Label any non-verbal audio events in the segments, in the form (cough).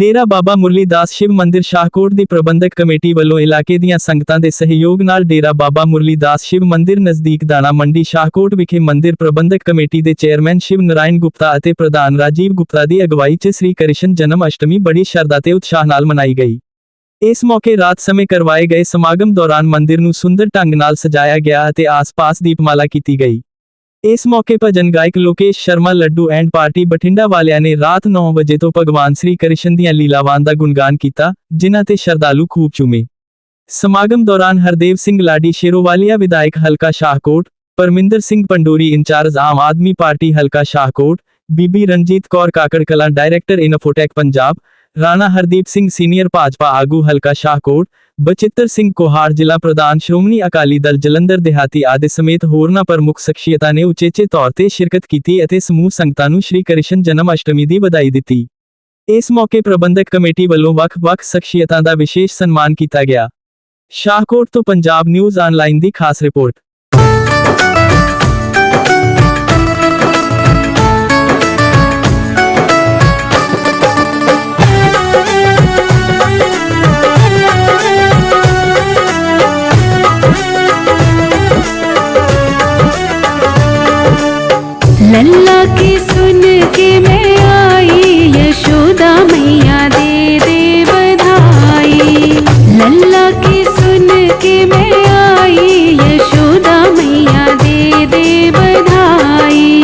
ਡੇਰਾ ਬਾਬਾ ਮੁਰਲੀ ਦਾਸ ਸ਼ਿਵ ਮੰਦਿਰ ਸ਼ਾਹਕੋਟ ਦੀ ਪ੍ਰਬੰਧਕ ਕਮੇਟੀ ਵੱਲੋਂ ਇਲਾਕੇ ਦੀਆਂ ਸੰਗਤਾਂ ਦੇ ਸਹਿਯੋਗ ਨਾਲ ਡੇਰਾ ਬਾਬਾ ਮੁਰਲੀ ਦਾਸ ਸ਼ਿਵ ਮੰਦਿਰ ਨਜ਼ਦੀਕ ਦਾਣਾ ਮੰਡੀ ਸ਼ਾਹਕੋਟ ਵਿਖੇ ਮੰਦਿਰ ਪ੍ਰਬੰਧਕ ਕਮੇਟੀ ਦੇ ਚੇਅਰਮੈਨ ਸ਼ਿਵ ਨਰਾਇਣ ਗੁਪਤਾ ਅਤੇ ਪ੍ਰਧਾਨ ਰਾਜੀਵ ਗੁਪਤਾ ਦੀ ਅਗਵਾਈ 'ਚ ਸ੍ਰੀ ਕ੍ਰਿਸ਼ਨ ਜਨਮ ਅਸ਼ਟਮੀ ਬੜੀ ਸ਼ਰਧਾ ਤੇ ਉਤਸ਼ਾਹ ਨਾਲ ਮਨਾਈ ਗਈ। ਇਸ ਮੌਕੇ ਰਾਤ ਸਮੇਂ ਕਰਵਾਏ ਗਏ ਸਮਾਗਮ ਦੌਰਾਨ ਮੰਦਿਰ ਨੂੰ ਸੁੰਦਰ ਢੰਗ ਨਾਲ ਸਜਾਇਆ ਗਿਆ ਅਤੇ ਆਸ-ਪਾਸ ਦੀਪਮਾਲਾ ਕੀਤੀ ਗਈ। ਇਸ ਮੌਕੇ ਭਜਨ ਗਾਇਕ ਲੋਕੇਸ਼ ਸ਼ਰਮਾ, ਲੱਡੂ ਐਂਡ ਪਾਰਟੀ ਬਠਿੰਡਾ ਵਾਲਿਆਂ ਨੇ ਰਾਤ 9 ਵਜੇ ਤੋਂ ਭਗਵਾਨ ਸ੍ਰੀ ਕ੍ਰਿਸ਼ਨ ਦੀਆਂ ਲੀਲਾਵਾਂ ਦਾ ਗੁਣਗਾਨ ਕੀਤਾ, ਜਿਨ੍ਹਾਂ ਤੇ ਸ਼ਰਧਾਲੂ ਖੂਬ ਚੁੰਮੇ ਸਮਾਗਮ ਦੌਰਾਨ ਹਰਦੇਵ ਸਿੰਘ ਲਾਡੀ ਸ਼ੇਰੋਵਾਲੀਆ ਵਿਧਾਇਕ ਹਲਕਾ ਸ਼ਾਹਕੋਟ, ਪਰਮਿੰਦਰ ਸਿੰਘ ਪੰਡੋਰੀ ਇੰਚਾਰਜ ਆਮ ਆਦਮੀ ਪਾਰਟੀ ਹਲਕਾ ਸ਼ਾਹਕੋਟ, ਬੀਬੀ Ranjit Kaur Kakkar Kalan director Infotech Punjab Rana Hardeep Singh senior Bhajpa ਆਗੂ ਹਲਕਾ ਸ਼ਾਹਕੋਟ, ਬਚਿੱਤਰ ਸਿੰਘ ਕੋਹਾੜ ਜ਼ਿਲ੍ਹਾ ਪ੍ਰਧਾਨ ਸ਼੍ਰੋਮਣੀ ਅਕਾਲੀ ਦਲ ਜਲੰਧਰ ਦਿਹਾਤੀ ਆਦਿ ਸਮੇਤ ਹੋਰਨਾਂ ਪ੍ਰਮੁੱਖ ਸ਼ਖਸੀਅਤਾਂ ਨੇ ਉਚੇਚੇ ਤੌਰ ਤੇ ਸ਼ਿਰਕਤ ਕੀਤੀ ਅਤੇ ਸਮੂਹ ਸੰਗਤਾਂ ਨੂੰ ਸ਼੍ਰੀ ਕ੍ਰਿਸ਼ਨ ਜਨਮ ਅਸ਼ਟਮੀ ਦੀ ਵਧਾਈ ਦਿੱਤੀ। ਇਸ ਮੌਕੇ ਪ੍ਰਬੰਧਕ ਕਮੇਟੀ ਵੱਲੋਂ ਵੱਖ-ਵੱਖ ਸ਼ਖਸੀਅਤਾਂ ਦਾ ਵਿਸ਼ੇਸ਼ ਸਨਮਾਨ ਕੀਤਾ ਗਿਆ। ਸ਼ਾਹਕੋਟ ਤੋਂ ਪੰਜਾਬ ਨਿਊਜ਼ ਆਨਲਾਈਨ ਦੀ ਖਾਸ ਰਿਪੋਰਟ। अल्लाह की सुन के मैं आई, यशोदा मैया दे दे बधाई। लल्ला की सुन के मैं आई, यशोदा मैया दे दे बधाई।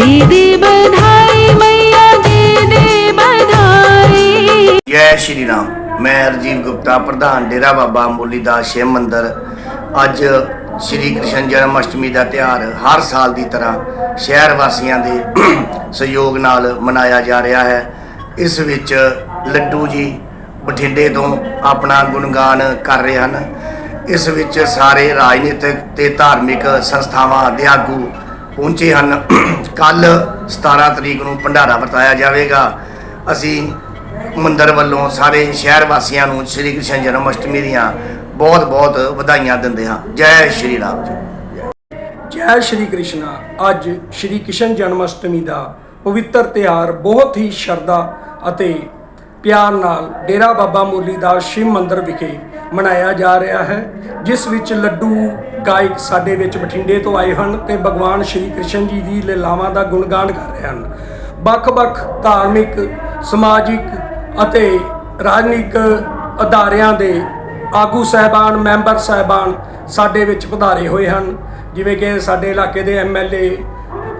दे दे बधाई, मैया दे दे बधाई। जय श्री राम मैं अर्जीव गुप्ता, प्रधान डेरा बाबा मोलीदास शिव मंदिर। अज ਸ਼੍ਰੀ ਕ੍ਰਿਸ਼ਨ ਜਨਮ ਅਸ਼ਟਮੀ ਦਾ ਤਿਉਹਾਰ ਹਰ ਸਾਲ ਦੀ ਤਰ੍ਹਾਂ ਸ਼ਹਿਰ ਵਾਸੀਆਂ ਦੇ (clears throat) ਸਹਿਯੋਗ ਨਾਲ ਮਨਾਇਆ ਜਾ ਰਿਹਾ ਹੈ। ਇਸ ਵਿੱਚ ਲੱਡੂ ਜੀ ਬਠਿੰਡੇ ਤੋਂ ਆਪਣਾ ਗੁਣਗਾਨ ਕਰ ਰਹੇ ਹਨ। ਇਸ ਵਿੱਚ ਸਾਰੇ ਰਾਜਨੀਤਿਕ ਤੇ ਧਾਰਮਿਕ ਸੰਸਥਾਵਾਂ ਦੇ ਆਗੂ ਪਹੁੰਚੇ ਹਨ। (clears throat) ਕੱਲ 17 ਤਰੀਕ ਨੂੰ ਭੰਡਾਰਾ ਵਰਤਾਇਆ ਜਾਵੇਗਾ। ਅਸੀਂ ਮੰਦਰ ਵੱਲੋਂ ਸਾਰੇ ਸ਼ਹਿਰ ਵਾਸੀਆਂ ਨੂੰ ਸ੍ਰੀ ਕ੍ਰਿਸ਼ਨ ਜਨਮ ਅਸ਼ਟਮੀ ਦੀਆਂ ਬਹੁਤ ਬਹੁਤ ਵਧਾਈਆਂ ਦਿੰਦੇ ਹਾਂ। ਜੈ ਸ਼੍ਰੀ ਰਾਮ ਜੀ। ਜੈ ਸ਼੍ਰੀ ਕ੍ਰਿਸ਼ਨਾ। ਅੱਜ ਸ਼੍ਰੀ ਕ੍ਰਿਸ਼ਨ ਜਨਮ ਅਸ਼ਟਮੀ ਦਾ ਪਵਿੱਤਰ ਤਿਉਹਾਰ ਬਹੁਤ ਹੀ ਸ਼ਰਧਾ ਅਤੇ ਪਿਆਰ ਨਾਲ ਡੇਰਾ ਬਾਬਾ ਮੋਲੀ ਦਾ ਸ਼ਿਵ ਮੰਦਿਰ ਵਿਖੇ ਮਨਾਇਆ ਜਾ ਰਿਹਾ ਹੈ, ਜਿਸ ਵਿੱਚ ਲੱਡੂ, ਗਾਇਕ ਸਾਡੇ ਵਿੱਚ ਬਠਿੰਡੇ ਤੋਂ ਆਏ ਹਨ ਤੇ ਭਗਵਾਨ ਸ਼੍ਰੀ ਕ੍ਰਿਸ਼ਨ ਜੀ ਦੀ ਲੀਲਾਵਾਂ ਦਾ ਗੁਣਗਾਨ ਕਰ ਰਹੇ ਹਨ। ਵੱਖ-ਵੱਖ ਧਾਰਮਿਕ, ਸਮਾਜਿਕ ਅਤੇ ਰਾਜਨੀਤਿਕ ਅਦਾਰਿਆਂ ਦੇ ਆਗੂ ਸਹਿਬਾਨ, ਮੈਂਬਰ ਸਹਿਬਾਨ ਸਾਡੇ ਵਿੱਚ ਪਧਾਰੇ ਹੋਏ ਹਨ। ਜਿਵੇਂ ਕਿ ਸਾਡੇ ਇਲਾਕੇ ਦੇ ਐਮਐਲਏ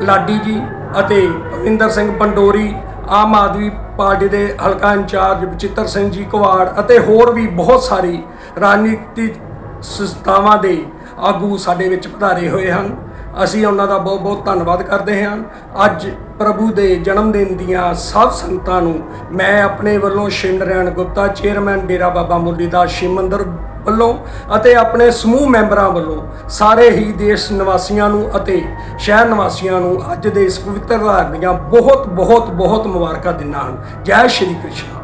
ਲਾਡੀ ਜੀ ਅਤੇ ਭਵਿੰਦਰ ਸਿੰਘ ਪੰਡੋਰੀ, ਆਮ ਆਦਮੀ ਪਾਰਟੀ ਦੇ ਹਲਕਾ ਇੰਚਾਰਜ ਬਚਿੱਤਰ ਸਿੰਘ ਜੀ ਕੁਵਾੜ ਅਤੇ ਹੋਰ ਵੀ ਬਹੁਤ ਸਾਰੀ ਰਾਜਨੀਤਿਕ ਸੰਸਥਾਵਾਂ ਦੇ ਆਗੂ ਸਾਡੇ ਵਿੱਚ ਪਧਾਰੇ ਹੋਏ ਹਨ। ਅਸੀਂ ਉਹਨਾਂ ਦਾ ਬਹੁਤ ਬਹੁਤ ਧੰਨਵਾਦ ਕਰਦੇ ਹਾਂ। ਅੱਜ ਪ੍ਰਭੂ ਦੇ ਜਨਮ ਦਿਨ ਦੀਆਂ ਸਭ ਸੰਗਤਾਂ ਨੂੰ ਮੈਂ ਆਪਣੇ ਵੱਲੋਂ ਸ਼ਿਵ ਗੁਪਤਾ, ਚੇਅਰਮੈਨ ਡੇਰਾ ਬਾਬਾ ਮੁਰਲੀਦਾਸ ਸ਼ਿਵ ਮੰਦਿਰ ਵੱਲੋਂ ਅਤੇ ਆਪਣੇ ਸਮੂਹ ਮੈਂਬਰਾਂ ਵੱਲੋਂ ਸਾਰੇ ਹੀ ਦੇਸ਼ ਨਿਵਾਸੀਆਂ ਨੂੰ ਅਤੇ ਸ਼ਹਿਰ ਨਿਵਾਸੀਆਂ ਨੂੰ ਅੱਜ ਦੇ ਇਸ ਪਵਿੱਤਰ ਦਿਹਾੜੇ ਦੀਆਂ ਬਹੁਤ ਬਹੁਤ ਬਹੁਤ ਮੁਬਾਰਕਾਂ ਦਿੰਦਾ ਹਾਂ। ਜੈ ਸ਼੍ਰੀ ਕ੍ਰਿਸ਼ਨ।